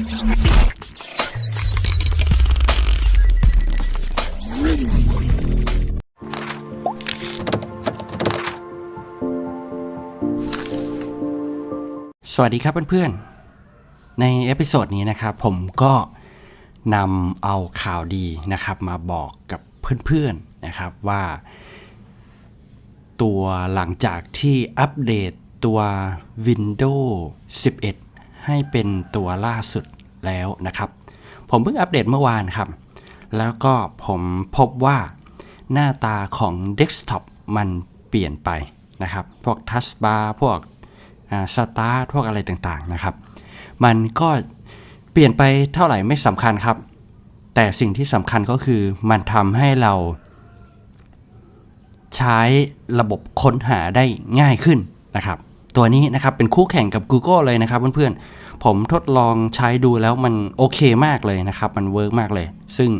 สวัสดีครับเพื่อนๆ ในเอพิโซดนี้นะครับ ผมก็นำเอาข่าวดีนะครับ มาบอกกับเพื่อนๆนะครับว่า ตัวหลังจากที่อัปเดตตัว Windows 11 ให้เป็นตัวล่าสุดแล้วนะครับ ผมเพิ่งอัปเดตเมื่อวานครับ แล้วก็ผมพบว่าหน้าตาของเดสก์ท็อปมันเปลี่ยนไปนะครับ พวกทัชบาร์พวกสตาร์พวกอะไรต่างๆนะครับ มันก็เปลี่ยนไปเท่าไหร่ไม่สำคัญครับ แต่สิ่งที่สำคัญก็คือมันทำให้เราใช้ระบบค้นหาได้ง่ายขึ้นนะครับ ตัวนี้นะครับเป็นคู่แข่งกับ Google เลยนะครับเพื่อนๆ ผมทดลองใช้ดูแล้วมันโอเคมากเลยนะครับ มันเวิร์กมากเลย ซึ่ง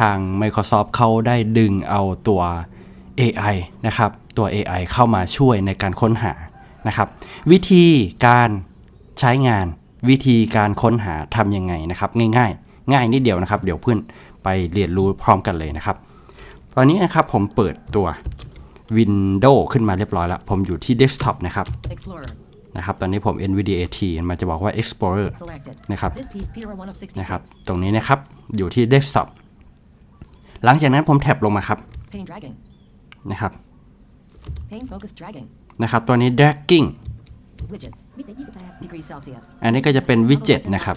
ทาง Microsoft เขาได้ดึงเอาตัว AI นะครับตัว AI เข้ามาช่วยในการค้นหานะครับ วิธีการใช้งานวิธีการค้นหาทำยังไงนะครับง่ายๆ ง่ายนิดเดียวนะครับ เดี๋ยวเพื่อนไปเรียนรู้พร้อมกันเลยนะครับ ตอนนี้นะครับผมเปิดตัว Windows ขึ้นมาเรียบร้อยแล้ว ผมอยู่ที่ Desktop นะครับ Explorer. นะครับ ตอนนี้ผม NVDA T มันจะบอกว่า Explorer Selected. นะครับ This piece, Peter 1 of 66. นะครับ ตรงนี้นะครับ อยู่ที่ Desktop หลังจากนั้นผมแท็บลงมาครับ Pane dragging. นะครับ Pane focus dragging. นะครับ ตัวนี้ dragging Widgets. Degrees Celsius. อันนี้ก็จะเป็น widget นะครับ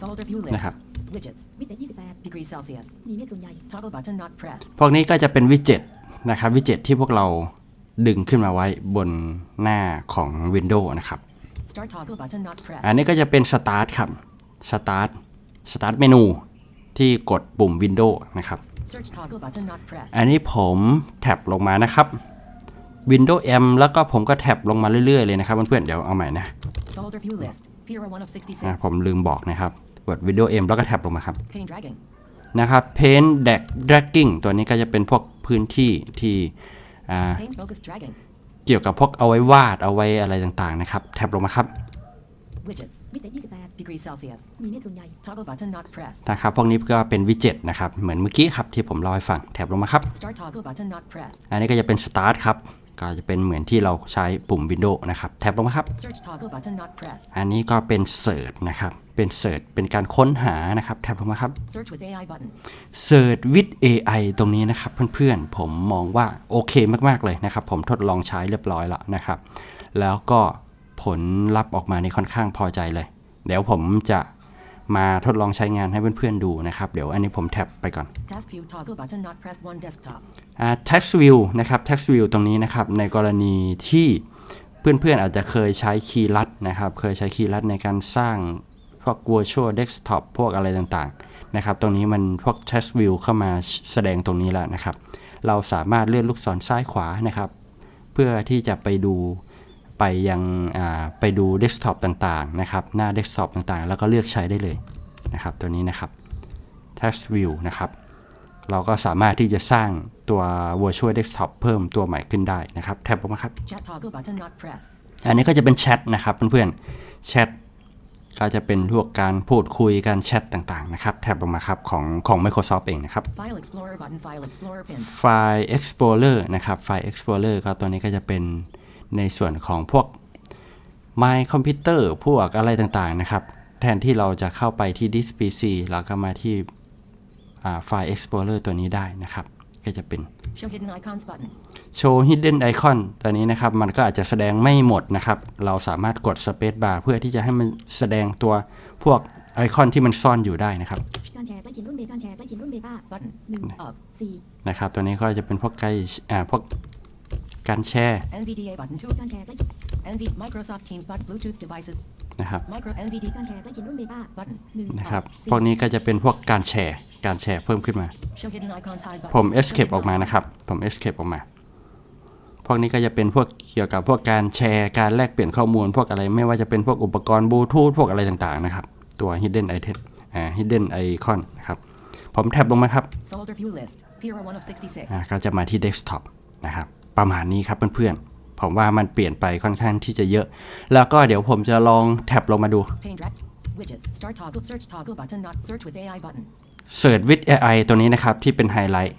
Folder view list. นะครับ Widgets. วิจัย28 Degrees Celsius. มีเมฆส่วนใหญ่ Toggle button not pressed. พวกนี้ก็จะเป็น widget นะครับ widget ที่พวกเราดึงขึ้นมาไว้บนหน้าของ Windows นะครับ Start toggle button not pressed. อันนี้ก็จะเป็น Start ครับ Start Start เมนูที่กดปุ่ม Windows นะครับ Search toggle button not pressed. อันนี้ผมแท็บลงมานะครับ Windows M แล้วก็ผมก็แท็บลงมาเรื่อยๆเลยนะครับเพื่อนๆเดี๋ยวเอาใหม่นะ Folder view list. Peter 1 of อะ 66. ผมลืมบอกนะครับกด Windows M แล้วก็แท็บลงมาครับ Pane dragging. นะครับ Paint Drag Dragging ตัวนี้ก็จะเป็นพวกพื้นที่ที่อ่า Pane focus dragging. เกี่ยวกับพวกเอาไว้วาดเอาไว้อะไรต่างๆนะครับ แท็บลงมาครับ Widgets. วิจัย28 Degrees Celsius. มีเมฆส่วนใหญ่ Toggle button not pressed. นะครับพวกนี้ก็เป็นวิดเจ็ตนะครับ เหมือนเมื่อกี้ครับที่ผมเล่าให้ฟังแท็บลงมาครับ Start toggle button not pressed. อันนี้ก็จะเป็น Start ครับ ก็จะเป็นเหมือนที่เราใช้ปุ่ม Windows นะครับแท็บลงมาครับ Search toggle button not pressed. อันนี้ก็เป็น Search นะครับเป็น Search เป็นการค้นหานะครับแท็บลงมาครับ Search with AI button. Search with AI ตรงนี้นะครับเพื่อนๆ ผมมองว่าโอเคมากๆเลยนะครับ ผมทดลองใช้เรียบร้อยแล้วนะครับ แล้วก็ผลลัพธ์ออกมาในค่อนข้างพอใจเลย เดี๋ยวผมจะ มาทดลองใช้งานให้เพื่อนๆดูนะครับ เดี๋ยวอันนี้ผมแท็บไปก่อน Task view toggle button not pressed. One desktop. อ่า text view นะครับ text view ตรงนี้นะครับ ในกรณีที่เพื่อนๆอาจจะเคยใช้คีย์ลัดนะครับ เคยใช้คีย์ลัดในการสร้างพวก virtual desktop พวกอะไรต่างๆนะครับ ตรงนี้มันพวก text view เข้ามาแสดงตรงนี้แล้วนะครับ เราสามารถเลื่อนลูกศรซ้ายขวานะครับ เพื่อที่จะไปดู ไปยังอ่าไปดู desktop ต่างๆนะครับ หน้า desktop ต่างๆ แล้วก็เลือกใช้ได้เลยนะครับ ตัวนี้นะครับ text view นะครับ เราก็สามารถที่จะสร้างตัว virtual desktop เพิ่มตัวใหม่ขึ้นได้นะครับ แท็บลงมาครับ Chat toggle button not pressed. อันนี้ก็จะเป็นแชทนะครับเพื่อนๆแชทก็จะเป็นพวกการพูดคุยการแชทต่างๆนะครับ แท็บลงมาครับของของ Microsoft เองนะครับ File Explorer button. File Explorer pin. File Explorer นะครับ File Explorer ก็ตัวนี้ก็จะเป็น ในส่วนของพวก My Computer พวกอะไรต่างๆนะครับ แทนที่เราจะเข้าไปที่ This PC เราก็มาที่อ่า File Explorer ตัวนี้ได้นะครับ ก็จะเป็น Show hidden icons button. โชว์ hidden icon ตัวนี้นะครับ มันก็อาจจะแสดงไม่หมดนะครับ เราสามารถกด space bar เพื่อที่จะให้มันแสดงตัวพวกไอคอนที่มันซ่อนอยู่ได้นะครับการแชร์ใกล้เคียงรุ่นเบการแชร์ใกล้เคียงรุ่นเบต้า Button. หนึ่ง Of. สี่นะครับ ตัวนี้ก็จะเป็นพวกใกล้อ่าพวก การแชร์ NVDA button. Two. การแชร์ใกล้ NV Microsoft Teams button. Bluetooth devices. นะครับ Micro NVD การแชร์ใกล้เคียงรุ่นเบต้า button. หนึ่งนะครับสี่พวกนี้ก็จะเป็นพวกการแชร์ การแชร์เพิ่มขึ้นมา Show hidden icons hide button. ผม Show escape hidden ออกมา icons. นะครับ ผม escape ออกมา พวกนี้ก็จะเป็นพวกเกี่ยวกับพวกการแชร์ การแลกเปลี่ยนข้อมูล พวกอะไรไม่ว่าจะเป็นพวกอุปกรณ์บลูทูธพวกอะไรต่างๆนะครับ ตัว hidden item อ่า hidden icon นะครับ ผมแท็บลงมาครับ Folder view list. Peter 1 of 66. อ่าก็จะมาที่ desktop นะครับ ประมาณนี้ครับเพื่อนๆ ผมว่ามันเปลี่ยนไปค่อนข้างที่จะเยอะ แล้วก็เดี๋ยวผมจะลองแท็บลงมาดู Pane drag. Widgets. Start toggle. Search toggle button. Not search with AI button. Search with AI ตัวนี้นะครับที่เป็นไฮไลท์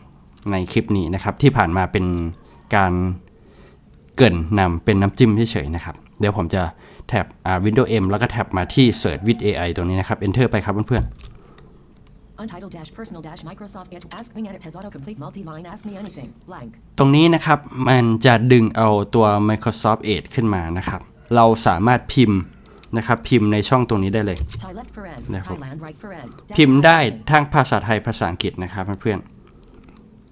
ในคลิปนี้นะครับ ที่ผ่านมาเป็นการเกรินนำเป็นน้ำจิ้มเฉยๆนะครับ เดี๋ยวผมจะแท็บอ่า Windows M แล้วก็แท็บมาที่ Search with AI ตัวนี้นะครับ Enter ไปครับเพื่อน Untitled dash personal dash Microsoft Edge. Ask me edit has autocomplete multi-line. Ask me anything. Blank. ๆ ตรงนี้นะครับมันจะดึงเอาตัว Microsoft Edge ขึ้นมานะครับ เราสามารถพิมพ์นะครับพิมพ์ในช่องตรงนี้ได้เลย Thai left paren. Yeah. Thailand right paren. Dash พิมพ์ได้ Thailand. ทั้งภาษาไทยภาษาอังกฤษนะครับเพื่อน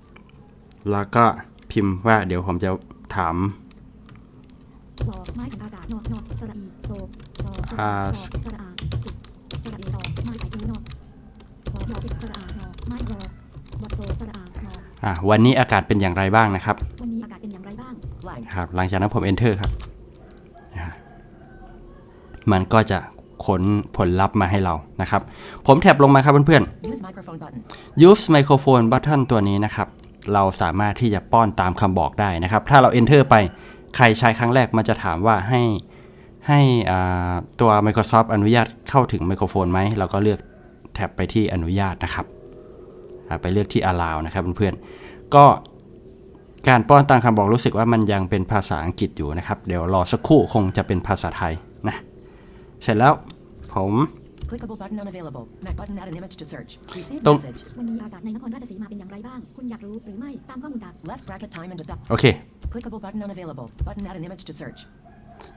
ๆแล้วก็พิมพ์ว่าเดี๋ยวผมจะถามวอไม้ถึงอาก ออะวันนี้อากาศเป็นอย่างไรบ้างนะครับ วันนี้อากาศเป็นอย่างไรบ้าง Blank. ครับ หลังจากนั้นผม enter ครับนะฮะมันก็จะค้นผลลัพธ์มาให้เรานะครับ ผมแท็บลงมาครับเพื่อน Use microphone button. ๆ use microphone button ตัวนี้นะครับ เราสามารถที่จะป้อนตามคำบอกได้นะครับ ถ้าเรา enter ไปใครใช้ครั้งแรกมันจะถามว่าให้ให้อ่าตัว Microsoft อนุญาตเข้าถึงไมโครโฟนไหม เราก็เลือกแท็บไปที่อนุญาตนะครับอ่า ไปเลือกที่ allow นะครับเพื่อนๆก็การป้อนตามคำบอกรู้สึกว่ามันยังเป็นภาษาอังกฤษอยู่นะครับ เดี๋ยวรอสักครู่คงจะเป็นภาษาไทยนะ เสร็จแล้วผม Clickable button unavailable. Mac button add an image to search. Receive Don't- message. วันนี้อากาศในนครราชสีมาเป็นอย่างไรบ้าง คุณอยากรู้หรือไม่ ตามข้อมูลจาก Left bracket time and dot. โอเค Clickable button unavailable. Button add an image to search.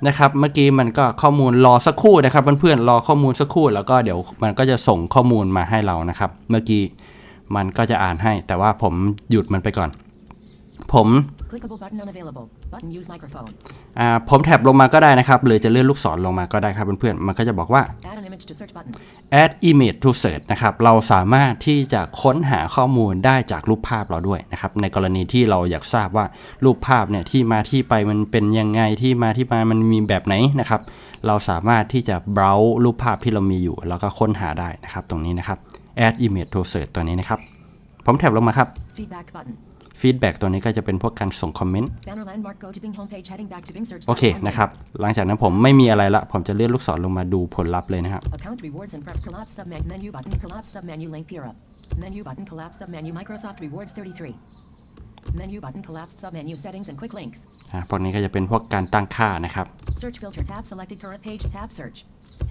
นะครับ เมื่อกี้มันก็ข้อมูลรอสักครู่นะครับเพื่อนๆ รอข้อมูลสักครู่แล้วก็เดี๋ยวมันก็จะส่งข้อมูลมาให้เรานะครับ เมื่อกี้ มันก็จะอ่านให้ แต่ว่าผมหยุดมันไปก่อน ผม Clickable button unavailable. Button use microphone. อ่าผมแท็บลงมาก็ได้นะครับ หรือจะเลื่อนลูกศรลงมาก็ได้ครับเพื่อนๆ มันก็จะบอกว่า Add an image to search button. add image to search นะครับ เราสามารถที่จะค้นหาข้อมูลได้จากรูปภาพเราด้วยนะครับ ในกรณีที่เราอยากทราบว่ารูปภาพเนี่ยที่มาที่ไปมันเป็นยังไง ที่มาที่มามันมีแบบไหนนะครับ เราสามารถที่จะ browse รูปภาพที่เรามีอยู่ แล้วก็ค้นหาได้นะครับ ตรงนี้นะครับ add image to search ตัวนี้นะครับ ผมแท็บลงมาครับ Feedback button. feedback ตัวนี้ก็จะเป็นพวกการส่งคอมเมนต์ Banner landmark go to Bing homepage heading back to Bing search. โอเคนะครับ หลังจากนั้นผมไม่มีอะไรละ ผมจะเลื่อนลูกศรลงมาดูผลลัพธ์เลยนะครับ Account rewards and prep collapse submenu menu button collapse submenu link peer up. Menu button collapse submenu Microsoft rewards 33. Menu button collapse submenu settings and quick links. อ่าพวกนี้ก็จะเป็นพวกการตั้งค่านะครับ Search filter tab selected current page tab search.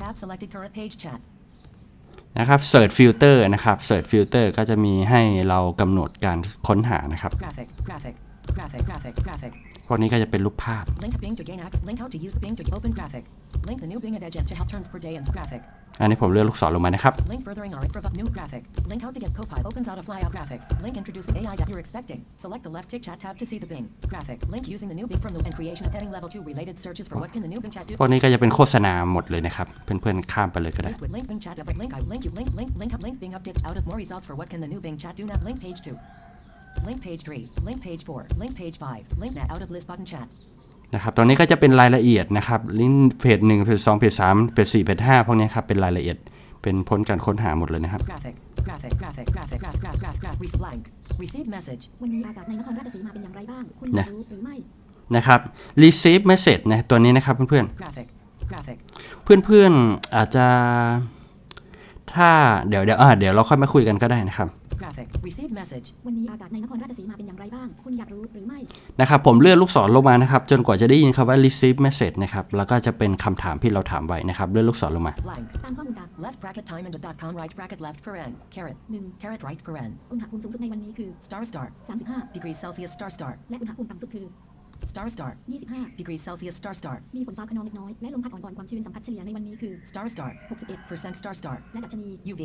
Tab selected current page chat. นะครับ search filter นะครับ search filter ก็จะมีให้เรากำหนดการค้นหานะครับ Graphic graphic graphic graphic graphic. พวกนี้ก็จะเป็นรูปภาพ Link Bing to gain access. Link how to use Bing to open graphic. Link the new Bing at Edge to help turns per day and graphic. อันนี้ผมเลื่อนลูกศรลงมานะครับ Link furthering our improv new graphic. Link how to get Copilot opens out a flyout graphic. Link introducing AI that you're expecting. Select the left tick chat tab to see the Bing graphic. Link using the new Bing from the and creation of heading level 2 related searches for what can the new Bing chat do. พวกนี้ก็จะเป็นโฆษณาหมดเลยนะครับ เพื่อนๆข้ามไปเลยก็ได้ List with link Bing chat up link I link you link link link up link Bing update out of more results for what can the new Bing chat do now link page 2. Link page 3, link page 4, link page 5, link now out of list button chat. นะครับตรงนี้ก็จะเป็นรายละเอียดนะครับลิงก์เพจ1เพจ2เพจ3เพจ4เพจ5พวกนี้ครับเป็นรายละเอียดเป็นพ้นการค้นหาหมดเลยนะครับ Graphic, graphic, graphic, graphic, graph, graph, graph, graph, Re- blank. Receive message. วันนี้อากาศในนครราชสีมาเป็นอย่างไรบ้าง คุณอยากรู้หรือไม่ นะครับ receive message นะตัวนี้นะครับเพื่อน Graphic, graphic. ๆ เพื่อนๆอาจจะถ้าเดี๋ยวเดี๋ยวอ่าเดี๋ยวเราค่อยมาคุยกันก็ได้นะครับ Graphic. Receive message. วันนี้อากาศในนครราชสีมาเป็นอย่างไรบ้าง คุณอยากรู้หรือไม่ นะครับ ผมเลื่อนลูกศรลงมานะครับ จนกว่าจะได้ยินคำว่า receive message นะครับ แล้วก็จะเป็นคำถามที่เราถามไว้นะครับ เลื่อนลูกศรลงมา Blank. ตามข้อมูลจาก Left bracket time and dot com right bracket left paren. Caret. หนึ่ง Caret right paren. อุณหภูมิสูงสุดในวันนี้คือ Star star. 35 Degrees Celsius star star. และอุณหภูมิต่ำสุดคือ Star star. 25 Degrees Celsius star star. มีฝนฟ้าขนองเล็กน้อยและลมพัดอ่อนๆความชื้นสัมผัสเฉลี่ยในวันนี้คือ Star star. 61 Percent star star. และดัชนี UV.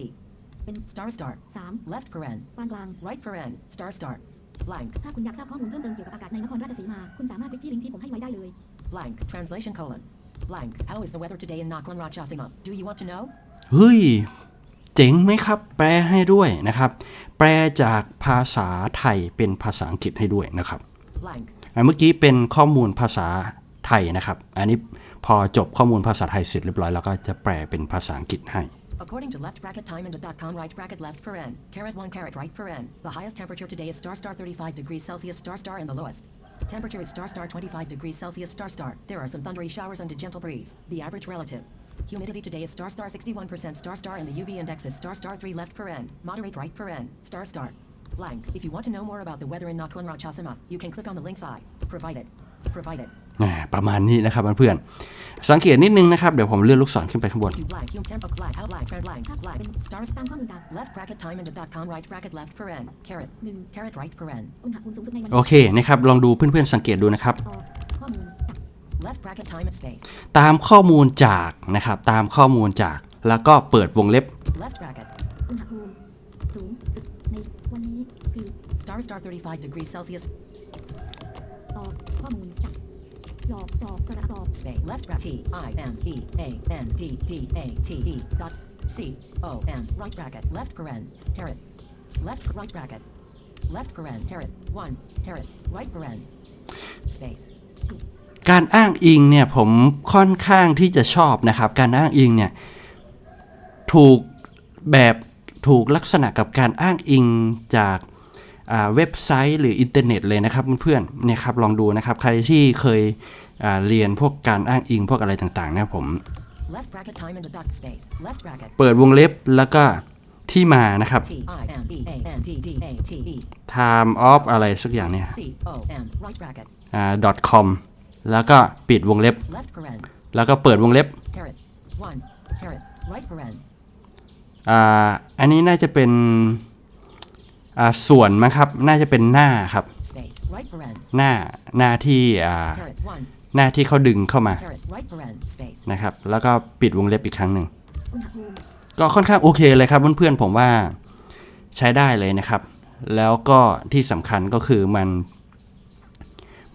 เป็น Star star. 3 Left paren. ปานกลาง Right paren. Star star. Blank. ถ้าคุณอยากทราบข้อมูลเพิ่มเติมเกี่ยวกับอากาศในนครราชสีมา คุณสามารถคลิกที่ลิงก์ที่ผมให้ไว้ได้เลย Blank. Translation colon. Blank. How is the weather today in Nakhon Ratchasima? Do you want to know? เฮ้ย เจ๋งไหมครับ แปลให้ด้วยนะครับ แปลจากภาษาไทยเป็นภาษาอังกฤษให้ด้วยนะครับ Blank. อันเมื่อกี้เป็นข้อมูลภาษาไทยนะครับ อันนี้พอจบข้อมูลภาษาไทยเสร็จเรียบร้อยแล้วก็จะแปลเป็นภาษาอังกฤษให้ According to left bracket time com right bracket left paren, caret 1 caret right paren, the highest temperature today is star star 35 degrees Celsius star star and the lowest temperature is star star 25 degrees Celsius star star. There are some thundery showers and a gentle breeze. The average relative Humidity today is star star 61% star star and the UV index is star star 3 left per n. Moderate right per n. Star star. Blank. If you want to know more about the weather in Nakhon Ratchasima, you can click on the links I provided. Provided. อ่าประมาณนี้นะครับเพื่อนๆสังเกตนิดนึงนะครับ เดี๋ยวผมเลื่อนลูกศรขึ้นไปข้างบน If you blank, hum tempo blank, out blank, trend blank, ถ้า blank. เป็น Stars ตามข้อมูลจาก left bracket time into dot com right bracket left per n. Caret. หนึ่ง Caret right per n. อุณหภูมิสูงสุดในวันโอเคนะครับลองดูเพื่อนๆสังเกตดูนะครับต่อข้อมูลจาก Left bracket time and space. ตามข้อมูลจากนะครับตามข้อมูลจากแล้วก็เปิดวงเล็บ Left bracket. อุณหภูมิสูงสุดในวันนี้คือ Star star 35 degrees Celsius. ต่อข้อมูลจากหลอกจอบสระตอบ Space. Left bracket T I M E A N D D A T E dot C O M. Right bracket. Left paren. Caret. Left right bracket. Left paren. Caret. One. Caret. Right paren. Space. การอ้างอิงเนี่ยผมค่อนข้างที่จะชอบนะครับ การอ้างอิงเนี่ยถูกแบบถูกลักษณะกับการอ้างอิงจากอ่า เว็บไซต์หรืออินเทอร์เน็ตเลยนะครับเพื่อนๆเนี่ยครับลองดูนะครับใครที่เคยอ่าเรียนพวกการอ้างอิงพวกอะไรต่างๆเนี่ยผม Left bracket time into dot space. Left bracket. เปิดวงเล็บแล้วก็ที่มานะครับ T I M E A N D D A T E time of อะไรสักอย่างเนี่ย C O M. Right bracket. อ่า .com แล้วก็ปิดวงเล็บ Left paren. แล้วก็เปิดวงเล็บ Caret. One. Caret. Right paren. อ่าอันนี้น่าจะเป็นอ่า ส่วนมั้งครับน่าจะเป็นหน้าครับ หน้าหน้าที่หน้าที่เขาดึงเข้ามานะครับ แล้วก็ปิดวงเล็บอีกครั้งหนึ่งก็ค่อนข้างโอเคเลยครับเพื่อนๆผมว่าใช้ได้เลยนะครับ แล้วก็ที่สำคัญก็คือมัน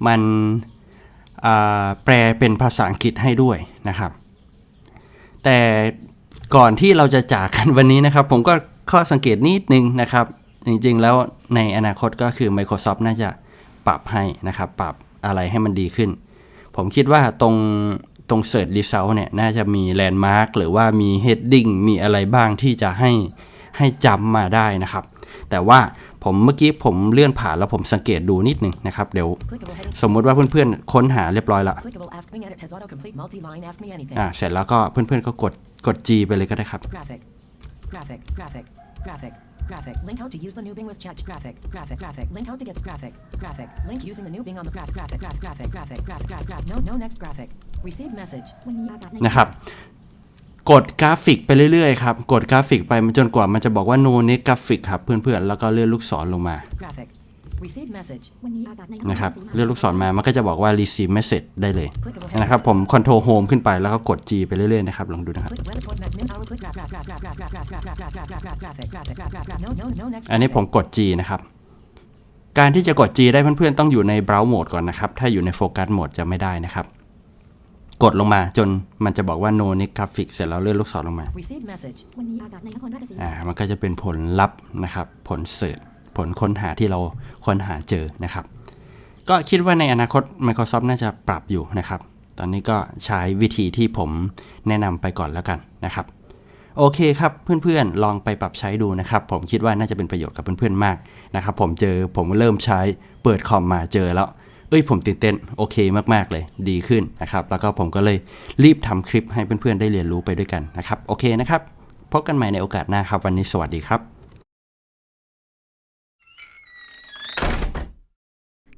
มันแปลเป็นภาษาอังกฤษให้ด้วยนะครับ แต่ก่อนที่เราจะจากกันวันนี้นะครับ ผมก็ข้อสังเกตนิดนึงนะครับ จริงๆ แล้วในอนาคตก็คือ Microsoft น่าจะปรับให้นะครับ ปรับอะไรให้มันดีขึ้น ผมคิดว่าตรงตรง Search Result เนี่ย น่าจะมี Landmark หรือว่ามี Heading มีอะไรบ้างที่จะให้ให้จำมาได้นะครับ แต่ว่าผมเมื่อกี้ผมเลื่อนผ่านแล้วผมสังเกตดูนิดนึงนะครับ เดี๋ยว Clickable heading. สมมุติว่าเพื่อนๆ ค้นหาเรียบร้อยละ Clickable Ask Bing Edit has autocomplete multi-line Ask Me Anything. อ่าเสร็จแล้วก็เพื่อนๆ ก็กดกด G ไปเลยก็ได้ครับ Graphic. Graphic. Graphic. Graphic. Graphic. Link how to use the new Bing with chat. Graphic. Graphic. Graphic. Link how to get graphic. Graphic. Link using the new Bing on the graphic. Graphic. Graphic. Graphic. Graphic. Graphic. Graphic. Graphic. No. No. Next graphic. Receive message. วันนี้อากาศในนะครับ กดกราฟิกไปเรื่อยๆครับ กดกราฟิกไปจนกว่ามันจะบอกว่า no next graphic ครับเพื่อนๆ แล้วก็เลื่อนลูกศรลงมา Graphic. นะครับเลือกลูกศรมามันก็จะบอกว่า receive message ได้เลยนะครับผม control home ขึ้นไปแล้วก็กด G ไปเรื่อยๆนะครับลองดูนะครับ อันนี้ผมกด G นะครับ การที่จะกด G ได้เพื่อนๆ ต้องอยู่ใน browse โหมดก่อนนะครับ ถ้าอยู่ใน focus โหมดจะไม่ได้นะครับกดลงมาจนมันจะบอกว่า no n e g r a p h i c เสร็จแล้วเลื่อนลูกศรลงมาอ่ามันก็จะเป็นผลลัพธ์นะครับ ผลเสิร์ช ผลค้นหาที่เราค้นหาเจอนะครับ ก็คิดว่าในอนาคต Microsoft น่าจะปรับอยู่นะครับ ตอนนี้ก็ใช้วิธีที่ผมแนะนำไปก่อนแล้วกันนะครับ โอเคครับเพื่อนๆ ลองไปปรับใช้ดูนะครับ ผมคิดว่าน่าจะเป็นประโยชน์กับเพื่อนๆมากนะครับ ผมเจอผมเริ่มใช้เปิดคอมมาเจอแล้วเอ้ยผมตื่นเต้นโอเคมาก ๆ เลยดีขึ้นนะครับ แล้วก็ผมก็เลยรีบทำคลิปให้เพื่อนๆ ได้เรียนรู้ไปด้วยกันนะครับ โอเคนะครับ พบกันใหม่ในโอกาสหน้าครับ วันนี้สวัสดีครับ